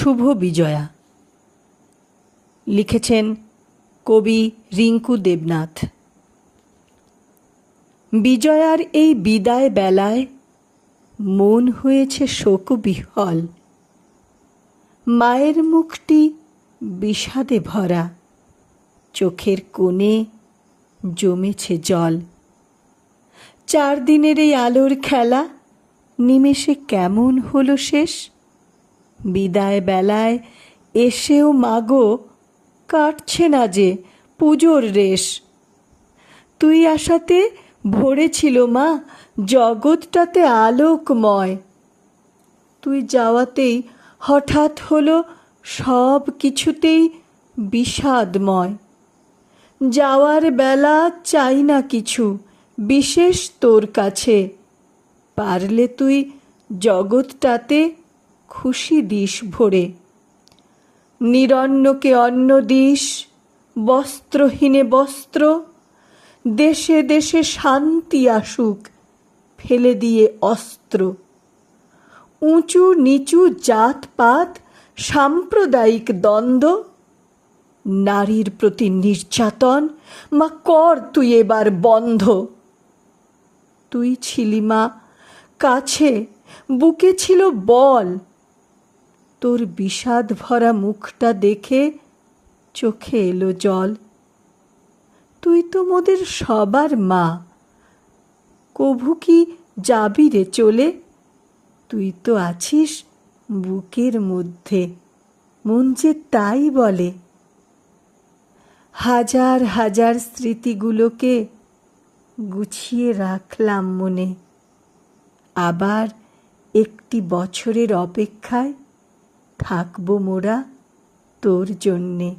শুভ বিজয়া। লিখেছেন কবি রিঙ্কু দেবনাথ। বিজয়ার এই বিদায় বেলায় মন হয়েছে শোকবিহ্বল মায়ের মুখটি বিষাদে ভরা। চোখের কোণে জমেছে জল। চার দিনের এই আলোর খেলা নিমেষে কেমন হলো শেষ? বিদায় বেলায় এসেও মাগো কাটছে না যে পুজোর রেশ। তুই আসাতে ভরেছিল মা, জগৎটাতে আলোকময়। তুই যাওয়াতেই হঠাৎ হলো সব কিছুতেই বিষাদময়। যাওয়ার বেলা চাই না কিছু, বিশেষ তোর কাছে। পারলে তুই জগৎটাতে খুশি দিস ভরে। নিরন্নকে অন্ন দিস বস্ত্রহীনে বস্ত্র, দেশে দেশে শান্তি আসুক, ফেলে দিয়ে অস্ত্র। উঁচু নিচু জাতপাত সাম্প্রদায়িক দ্বন্দ্ব, নারীর প্রতি নির্যাতন, মা কর তুই এবার বন্ধ। তুই ছিলি মা, কাছে বুকে ছিল বল তোর বিষাদ ভরা মুখটা দেখে চোখে এলো জল। তুই তো মোদের সবার মা। কভু কি যাবি রে চলে? তুই তো আছিস বুকের মধ্যে, মন যে তাই বলে। হাজার হাজার স্মৃতিগুলোকে গুছিয়ে রাখলাম মনে। আবার একটি বছরের অপেক্ষায় থাকব মোরা তোর জন্যে।